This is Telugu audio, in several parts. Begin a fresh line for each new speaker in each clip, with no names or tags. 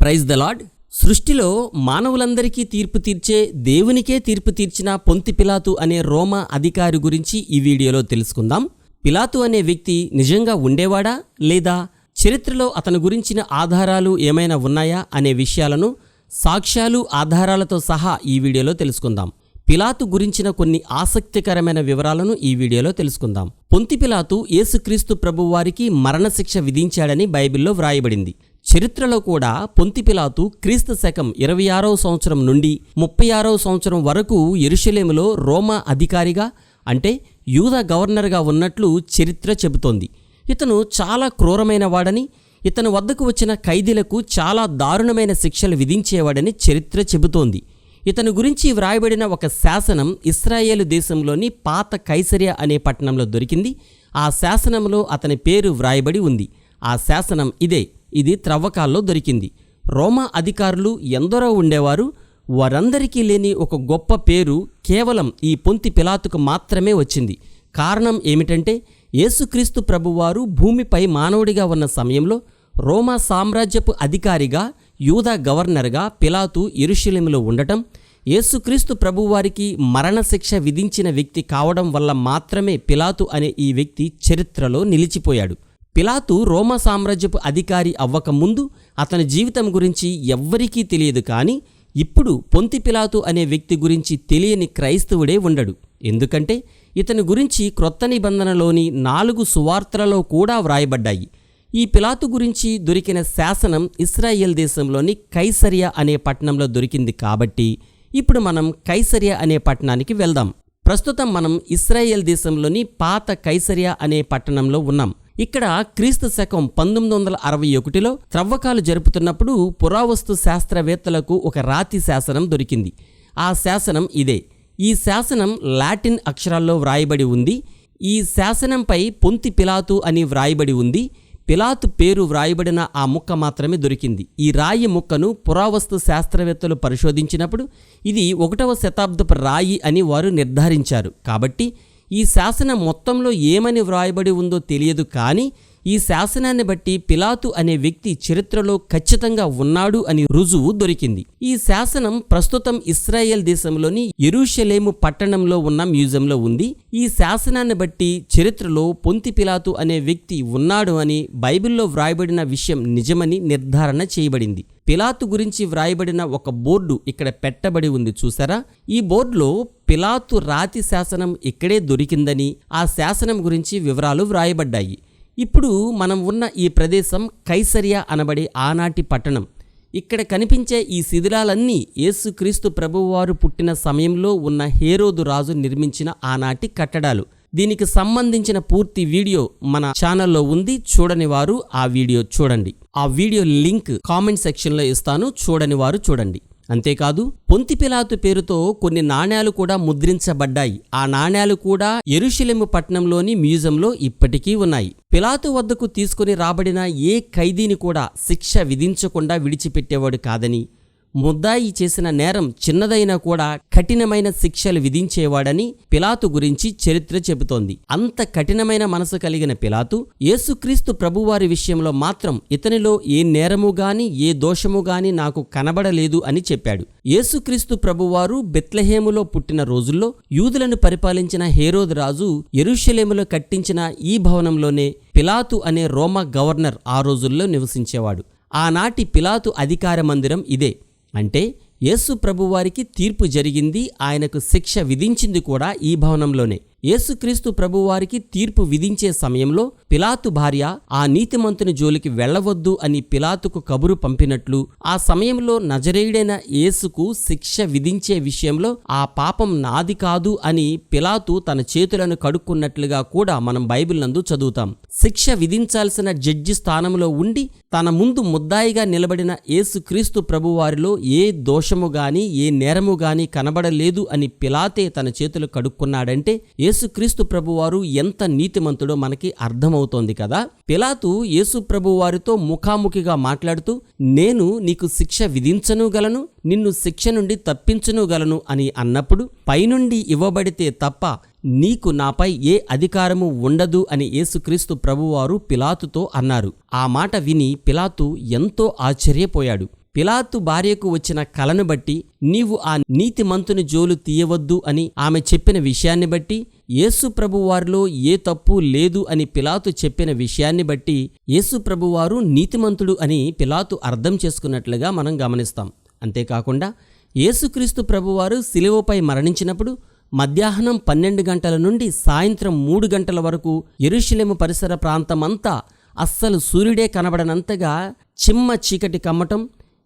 ప్రైజ్ ద లాడ్ సృష్టిలో మానవులందరికీ తీర్పు తీర్చే దేవునికే తీర్పు తీర్చిన పొంతి పిలాతు అనే రోమా అధికారి గురించి ఈ వీడియోలో తెలుసుకుందాం. పిలాతు అనే వ్యక్తి నిజంగా ఉండేవాడా? లేదా చరిత్రలో అతని గురించిన ఆధారాలు ఏమైనా ఉన్నాయా? అనే విషయాలను సాక్ష్యాలు ఆధారాలతో సహా ఈ వీడియోలో తెలుసుకుందాం. పిలాతు గురించిన కొన్ని ఆసక్తికరమైన వివరాలను ఈ వీడియోలో తెలుసుకుందాం. పొంతి పిలాతు యేసుక్రీస్తు ప్రభువారికి మరణశిక్ష విధించాడని బైబిల్లో వ్రాయబడింది. చరిత్రలో కూడా పొంతిపిలాతు క్రీస్తు శకం ఇరవై ఆరవ సంవత్సరం నుండి ముప్పై ఆరవ సంవత్సరం వరకు ఎరుషలేములో రోమా అధికారిగా అంటే యూద గవర్నర్గా ఉన్నట్లు చరిత్ర చెబుతోంది. ఇతను చాలా క్రూరమైన వాడని ఇతని వద్దకు వచ్చిన ఖైదీలకు చాలా దారుణమైన శిక్షలు విధించేవాడని చరిత్ర చెబుతోంది. ఇతని గురించి వ్రాయబడిన ఒక శాసనం ఇస్రాయేలు దేశంలోని పాత కైసరియా అనే పట్టణంలో దొరికింది. ఆ శాసనంలో అతని పేరు వ్రాయబడి ఉంది. ఆ శాసనం ఇదే. ఇది త్రవ్వకాల్లో దొరికింది. రోమా అధికారులు ఎందరో ఉండేవారు వారందరికీ లేని ఒక గొప్ప పేరు కేవలం ఈ పొంతి పిలాతుకు మాత్రమే వచ్చింది. కారణం ఏమిటంటే యేసుక్రీస్తు ప్రభువారు భూమిపై మానవుడిగా ఉన్న సమయంలో రోమా సామ్రాజ్యపు అధికారిగా యూదా గవర్నర్గా పిలాతు ఇరుషులెములో ఉండటం యేసుక్రీస్తు ప్రభువారికి మరణశిక్ష విధించిన వ్యక్తి కావడం వల్ల మాత్రమే పిలాతు అనే ఈ వ్యక్తి చరిత్రలో నిలిచిపోయాడు. పిలాతు రోమా సామ్రాజ్యపు అధికారి అవ్వకముందు అతని జీవితం గురించి ఎవ్వరికీ తెలియదు కానీ ఇప్పుడు పొంతి పిలాతు అనే వ్యక్తి గురించి తెలియని క్రైస్తవుడే ఉండడు. ఎందుకంటే ఇతని గురించి క్రొత్త నిబంధనలోని నాలుగు సువార్తలలో కూడా వ్రాయబడ్డాయి. ఈ పిలాతు గురించి దొరికిన శాసనం ఇస్రాయేల్ దేశంలోని కైసరియా అనే పట్టణంలో దొరికింది కాబట్టి ఇప్పుడు మనం కైసరియా అనే పట్టణానికి వెళ్దాం. ప్రస్తుతం మనం ఇస్రాయేల్ దేశంలోని పాత కైసరియా అనే పట్టణంలో ఉన్నాం. ఇక్కడ క్రీస్తు శకం పంతొమ్మిది వందల అరవై ఒకటిలో త్రవ్వకాలు జరుపుతున్నప్పుడు పురావస్తు శాస్త్రవేత్తలకు ఒక రాతి శాసనం దొరికింది. ఆ శాసనం ఇదే. ఈ శాసనం లాటిన్ అక్షరాల్లో వ్రాయబడి ఉంది. ఈ శాసనంపై పొంతి పిలాతు అని వ్రాయబడి ఉంది. పిలాతు పేరు వ్రాయబడిన ఆ ముక్క మాత్రమే దొరికింది. ఈ రాయి ముక్కను పురావస్తు శాస్త్రవేత్తలు పరిశోధించినప్పుడు ఇది ఒకటవ శతాబ్దపు రాయి అని వారు నిర్ధారించారు. కాబట్టి ఈ శాసనం మొత్తంలో ఏమని వ్రాయబడి ఉందో తెలియదు కానీ ఈ శాసనాన్ని బట్టి పిలాతు అనే వ్యక్తి చరిత్రలో ఖచ్చితంగా ఉన్నాడు అని రుజువు దొరికింది. ఈ శాసనం ప్రస్తుతం ఇస్రాయేల్ దేశంలోని ఎరుషలేము పట్టణంలో ఉన్న మ్యూజియంలో ఉంది. ఈ శాసనాన్ని బట్టి చరిత్రలో పొంతి పిలాతు అనే వ్యక్తి ఉన్నాడు అని బైబిల్లో వ్రాయబడిన విషయం నిజమని నిర్ధారణ చేయబడింది. పిలాతు గురించి వ్రాయబడిన ఒక బోర్డు ఇక్కడ పెట్టబడి ఉంది చూసారా ఈ బోర్డులో పిలాతు రాతి శాసనం ఇక్కడే దొరికిందని ఆ శాసనం గురించి వివరాలు వ్రాయబడ్డాయి. ఇప్పుడు మనం ఉన్న ఈ ప్రదేశం కైసరియా అనబడే ఆనాటి పట్టణం. ఇక్కడ కనిపించే ఈ శిథిలాలన్నీ యేసుక్రీస్తు ప్రభువారు పుట్టిన సమయంలో ఉన్న హేరోదు రాజు నిర్మించిన ఆనాటి కట్టడాలు. దీనికి సంబంధించిన పూర్తి వీడియో మన ఛానల్లో ఉంది. చూడని వారు ఆ వీడియో చూడండి. ఆ వీడియో లింక్ కామెంట్ సెక్షన్లో ఇస్తాను. చూడని వారు చూడండి. అంతేకాదు పొంతిపిలాతు పేరుతో కొన్ని నాణ్యాలు కూడా ముద్రించబడ్డాయి. ఆ నాణ్యాలు కూడా ఎరుషలేము పట్టణంలోని మ్యూజియంలో ఇప్పటికీ ఉన్నాయి. పిలాతు వద్దకు తీసుకుని రాబడిన ఏ ఖైదీని కూడా శిక్ష విధించకుండా విడిచిపెట్టేవాడు కాదని ముద్దాయి చేసిన నేరం చిన్నదైనా కూడా కఠినమైన శిక్షలు విధించేవాడని పిలాతు గురించి చరిత్ర చెబుతోంది. అంత కఠినమైన మనసు కలిగిన పిలాతు యేసుక్రీస్తు ప్రభువారి విషయంలో మాత్రం ఇతనిలో ఏ నేరము గాని ఏ దోషము గాని నాకు కనబడలేదు అని చెప్పాడు. యేసుక్రీస్తు ప్రభువారు బెత్లహేములో పుట్టిన రోజుల్లో యూదులను పరిపాలించిన హేరోద్ రాజు ఎరుషలేములో కట్టించిన ఈ భవనంలోనే పిలాతు అనే రోమా గవర్నర్ ఆ రోజుల్లో నివసించేవాడు. ఆనాటి పిలాతు అధికార మందిరం ఇదే. అంటే యేసు ప్రభువారికి తీర్పు జరిగింది ఆయనకు శిక్ష విధించింది కూడా ఈ భవనంలోనే. యేసుక్రీస్తు ప్రభువారికి తీర్పు విధించే సమయంలో పిలాతు భార్య ఆ నీతిమంతుని జోలికి వెళ్ళవద్దు అని పిలాతుకు కబురు పంపినట్లు ఆ సమయంలో నజరేయుడైన యేసుకు శిక్ష విధించే విషయంలో ఆ పాపం నాది కాదు అని పిలాతు తన చేతులను కడుక్కున్నట్లుగా కూడా మనం బైబిల్ నందు చదువుతాం. శిక్ష విధించాల్సిన జడ్జి స్థానంలో ఉండి తన ముందు ముద్దాయిగా నిలబడిన యేసుక్రీస్తు ప్రభువారిలో ఏ దోషము గాని ఏ నేరము గాని కనబడలేదు అని పిలాతే తన చేతులు కడుక్కున్నాడంటే యేసుక్రీస్తు ప్రభువారు ఎంత నీతిమంతుడో మనకి అర్థమవుతోంది కదా. పిలాతు యేసు ప్రభువారితో ముఖాముఖిగా మాట్లాడుతూ నేను నీకు శిక్ష విధించను గలను నిన్ను శిక్ష నుండి తప్పించును గలను అని అన్నప్పుడు పైనుండి ఇవ్వబడితే తప్ప నీకు నాపై ఏ అధికారము ఉండదు అని యేసుక్రీస్తు ప్రభువారు పిలాతుతో అన్నారు. ఆ మాట విని పిలాతు ఎంతో ఆశ్చర్యపోయాడు. పిలాతు భార్యకు వచ్చిన కలను బట్టి నీవు ఆ నీతిమంతుని జోలు తీయవద్దు అని ఆమె చెప్పిన విషయాన్ని బట్టి యేసు ప్రభువారిలో ఏ తప్పు లేదు అని పిలాతు చెప్పిన విషయాన్ని బట్టి యేసుప్రభువారు నీతిమంతుడు అని పిలాతు అర్థం చేసుకున్నట్లుగా మనం గమనిస్తాం. అంతేకాకుండా యేసుక్రీస్తు ప్రభువారు శిలువపై మరణించినప్పుడు మధ్యాహ్నం పన్నెండు గంటల నుండి సాయంత్రం మూడు గంటల వరకు ఎరుషలేము పరిసర ప్రాంతమంతా అస్సలు సూర్యుడే కనబడనంతగా చిమ్మ చీకటి కమ్మటం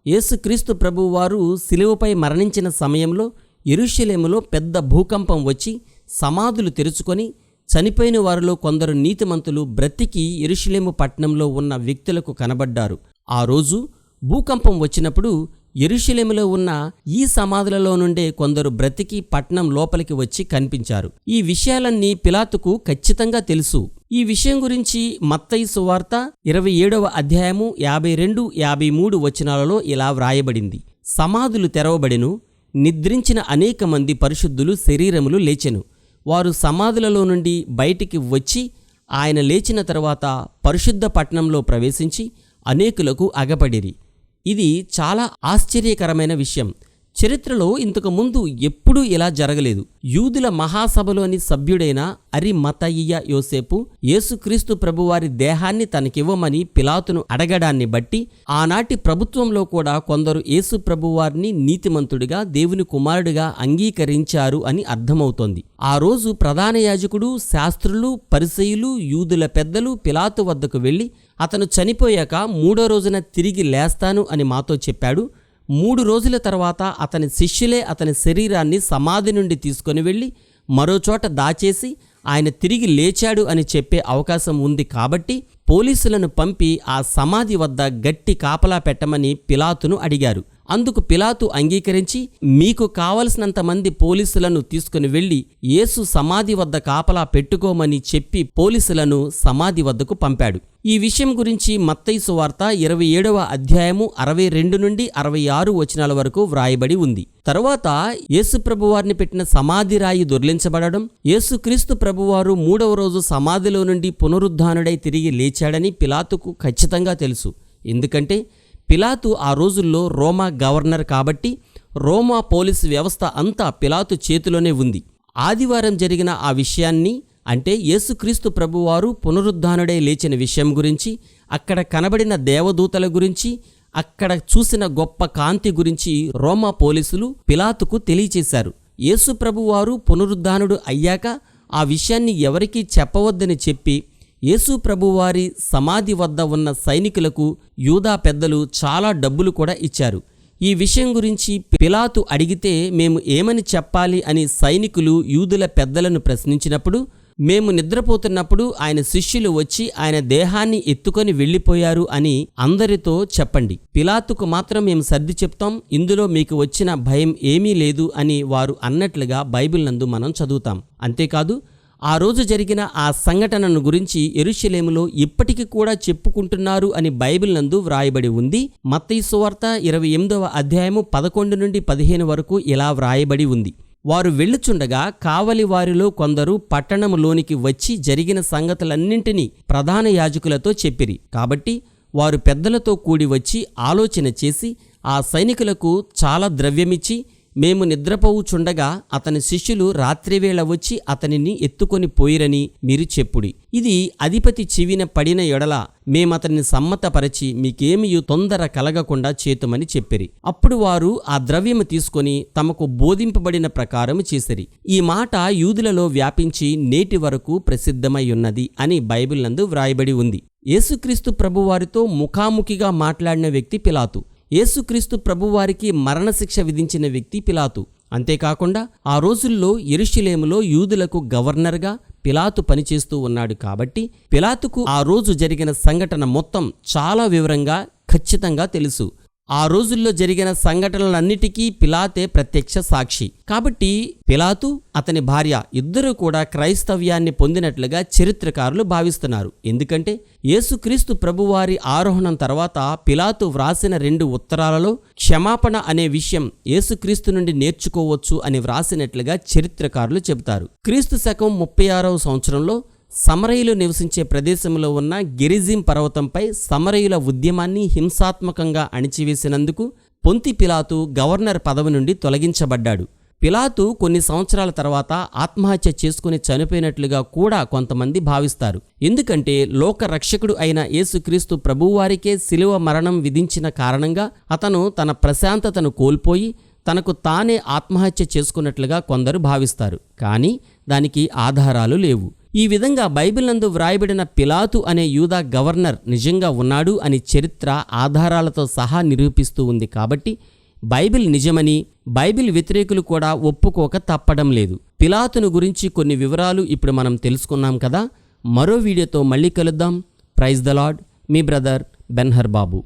యేసుక్రీస్తు ప్రభువారు శిలువపై మరణించిన సమయంలో ఎరుషలేములో పెద్ద భూకంపం వచ్చి సమాధులు తెరుచుకొని చనిపోయిన వారిలో కొందరు నీతిమంతులు బ్రతికి ఎరుషులేము పట్టణంలో ఉన్న వ్యక్తులకు కనబడ్డారు. ఆ రోజు భూకంపం వచ్చినప్పుడు ఎరుషులేములో ఉన్న ఈ సమాధులలో నుండే కొందరు బ్రతికి పట్నం లోపలికి వచ్చి కనిపించారు. ఈ విషయాలన్నీ పిలాతుకు ఖచ్చితంగా తెలుసు. ఈ విషయం గురించి మత్తయి సువార్త ఇరవై ఏడవ అధ్యాయము యాభై రెండు యాభై మూడు వచనాలలో ఇలా వ్రాయబడింది. సమాధులు తెరవబడెను నిద్రించిన అనేక మంది పరిశుద్ధులు శరీరములు లేచెను. వారు సమాధులలో నుండి బయటికి వచ్చి ఆయన లేచిన తర్వాత పరిశుద్ధ పట్టణంలో ప్రవేశించి అనేకులకు అగపడిరి. ఇది చాలా ఆశ్చర్యకరమైన విషయం. చరిత్రలో ఇంతకు ముందు ఎప్పుడూ ఇలా జరగలేదు. యూదుల మహాసభలోని సభ్యుడైన అరిమతయ్య యోసేపు యేసుక్రీస్తు ప్రభువారి దేహాన్ని తనకివ్వమని పిలాతును అడగడాన్ని బట్టి ఆనాటి ప్రభుత్వంలో కూడా కొందరు యేసు ప్రభువారిని నీతిమంతుడిగా దేవుని కుమారుడిగా అంగీకరించారు అని అర్థమవుతోంది. ఆ రోజు ప్రధాన యాజకుడు శాస్త్రులు పరిసయులు యూదుల పెద్దలు పిలాతు వద్దకు వెళ్ళి అతను చనిపోయాక మూడో రోజున తిరిగి లేస్తాను అని మాతో చెప్పాడు. మూడు రోజుల తర్వాత అతని శిష్యులే అతని శరీరాన్ని సమాధి నుండి తీసుకొని వెళ్ళి మరోచోట దాచేసి ఆయన తిరిగి లేచాడు అని చెప్పే అవకాశం ఉంది కాబట్టి పోలీసులను పంపి ఆ సమాధి వద్ద గట్టి కాపలా పెట్టమని పిలాతును అడిగారు. అందుకు పిలాతు అంగీకరించి మీకు కావలసినంత మంది పోలీసులను తీసుకుని వెళ్ళి యేసు సమాధి వద్ద కాపలా పెట్టుకోమని చెప్పి పోలీసులను సమాధి వద్దకు పంపాడు. ఈ విషయం గురించి మత్తైసు వార్త ఇరవై ఏడవ అధ్యాయము అరవై రెండు నుండి అరవై ఆరు వచనాల వరకు వ్రాయబడి ఉంది. తరువాత యేసుప్రభువారిని పెట్టిన సమాధి రాయి దొర్లించబడడం యేసుక్రీస్తు ప్రభువారు మూడవ రోజు సమాధిలో నుండి పునరుద్ధానుడై తిరిగి లేచాడని పిలాతుకు ఖచ్చితంగా తెలుసు. ఎందుకంటే పిలాతు ఆ రోజుల్లో రోమా గవర్నర్ కాబట్టి రోమా పోలీసు వ్యవస్థ అంతా పిలాతు చేతిలోనే ఉంది. ఆదివారం జరిగిన ఆ విషయాన్ని అంటే యేసుక్రీస్తు ప్రభువారు పునరుద్ధానుడై లేచిన విషయం గురించి అక్కడ కనబడిన దేవదూతల గురించి అక్కడ చూసిన గొప్ప కాంతి గురించి రోమా పోలీసులు పిలాతుకు తెలియచేశారు. యేసుప్రభువారు పునరుద్ధానుడు అయ్యాక ఆ విషయాన్ని ఎవరికీ చెప్పవద్దని చెప్పి యేసు ప్రభువారి సమాధి వద్ద ఉన్న సైనికులకు యూదా పెద్దలు చాలా డబ్బులు కూడా ఇచ్చారు. ఈ విషయం గురించి పిలాతు అడిగితే మేము ఏమని చెప్పాలి అని సైనికులు యూదుల పెద్దలను ప్రశ్నించినప్పుడు మేము నిద్రపోతున్నప్పుడు ఆయన శిష్యులు వచ్చి ఆయన దేహాన్ని ఎత్తుకొని వెళ్ళిపోయారు అని అందరితో చెప్పండి. పిలాతుకు మాత్రం మేము సర్ది చెప్తాం ఇందులో మీకు వచ్చిన భయం ఏమీ లేదు అని వారు అన్నట్లుగా బైబిల్ నందు మనం చదువుతాం. అంతేకాదు ఆ రోజు జరిగిన ఆ సంఘటనను గురించి ఎరుషలేములో ఇప్పటికీ కూడా చెప్పుకుంటున్నారు అని బైబిల్ నందు వ్రాయబడి ఉంది. మత్తయి సువార్త ఇరవై ఎనిమిదవ అధ్యాయము పదకొండు నుండి పదిహేను వరకు ఇలా వ్రాయబడి ఉంది. వారు వెళ్ళుచుండగా కావలి వారిలో కొందరు పట్టణములోనికి వచ్చి జరిగిన సంగతులన్నింటినీ ప్రధాన యాజకులతో చెప్పిరి. కాబట్టి వారు పెద్దలతో కూడి వచ్చి ఆలోచన చేసి ఆ సైనికులకు చాలా ద్రవ్యమిచ్చి మేము నిద్రపోవుచుండగా అతని శిష్యులు రాత్రివేళ వచ్చి అతనిని ఎత్తుకొని పోయిరని మీరు చెప్పుడి. ఇది అధిపతి చెవిన పడిన ఎడల మేమతన్ని సమ్మతపరచి మీకేమియు తొందర కలగకుండా చేతుమని చెప్పిరి. అప్పుడు వారు ఆ ద్రవ్యము తీసుకొని తమకు బోధింపబడిన ప్రకారము చేసిరి. ఈ మాట యూదులలో వ్యాపించి నేటి వరకు ప్రసిద్ధమై ఉన్నది అని బైబిల్ నందు వ్రాయబడి ఉంది. యేసుక్రీస్తు ప్రభువారితో ముఖాముఖిగా మాట్లాడిన వ్యక్తి పిలాతు. యేసుక్రీస్తు ప్రభువారికి మరణశిక్ష విధించిన వ్యక్తి పిలాతు. అంతేకాకుండా ఆ రోజుల్లో ఎరుషులేములో యూదులకు గవర్నర్గా పిలాతు పనిచేస్తూ ఉన్నాడు కాబట్టి పిలాతుకు ఆ రోజు జరిగిన సంఘటన మొత్తం చాలా వివరంగా ఖచ్చితంగా తెలుసు. ఆ రోజుల్లో జరిగిన సంఘటనలన్నిటికీ పిలాతే ప్రత్యక్ష సాక్షి. కాబట్టి పిలాతు అతని భార్య ఇద్దరూ కూడా క్రైస్తవ్యాన్ని పొందినట్లుగా చరిత్రకారులు భావిస్తున్నారు. ఎందుకంటే యేసుక్రీస్తు ప్రభువారి ఆరోహణం తర్వాత పిలాతు వ్రాసిన రెండు ఉత్తరాలలో క్షమాపణ అనే విషయం యేసుక్రీస్తు నుండి నేర్చుకోవచ్చు అని వ్రాసినట్లుగా చరిత్రకారులు చెబుతారు. క్రీస్తు శకం ముప్పై ఆరవ సంవత్సరంలో సమరయులు నివసించే ప్రదేశంలో ఉన్న గెరిజిం పర్వతంపై సమరయుల ఉద్యమాన్ని హింసాత్మకంగా అణిచివేసినందుకు పొంతి పిలాతు గవర్నర్ పదవి నుండి తొలగించబడ్డాడు. పిలాతు కొన్ని సంవత్సరాల తర్వాత ఆత్మహత్య చేసుకుని చనిపోయినట్లుగా కూడా కొంతమంది భావిస్తారు. ఎందుకంటే లోక రక్షకుడు అయిన యేసుక్రీస్తు ప్రభువారికే శిలువ మరణం విధించిన కారణంగా అతను తన ప్రశాంతతను కోల్పోయి తనకు తానే ఆత్మహత్య చేసుకున్నట్లుగా కొందరు భావిస్తారు. కానీ దానికి ఆధారాలు లేవు. ఈ విధంగా బైబిల్ నందు వ్రాయబడిన పిలాతు అనే యూదా గవర్నర్ నిజంగా ఉన్నాడు అని చరిత్ర ఆధారాలతో సహా నిరూపిస్తూ ఉంది కాబట్టి బైబిల్ నిజమని బైబిల్ వ్యతిరేకులు కూడా ఒప్పుకోక తప్పడం లేదు. పిలాతును గురించి కొన్ని వివరాలు ఇప్పుడు మనం తెలుసుకున్నాం కదా. మరో వీడియోతో మళ్ళీ కలుద్దాం. ప్రైజ్ ద లాడ్ మీ బ్రదర్ బెన్హర్ బాబు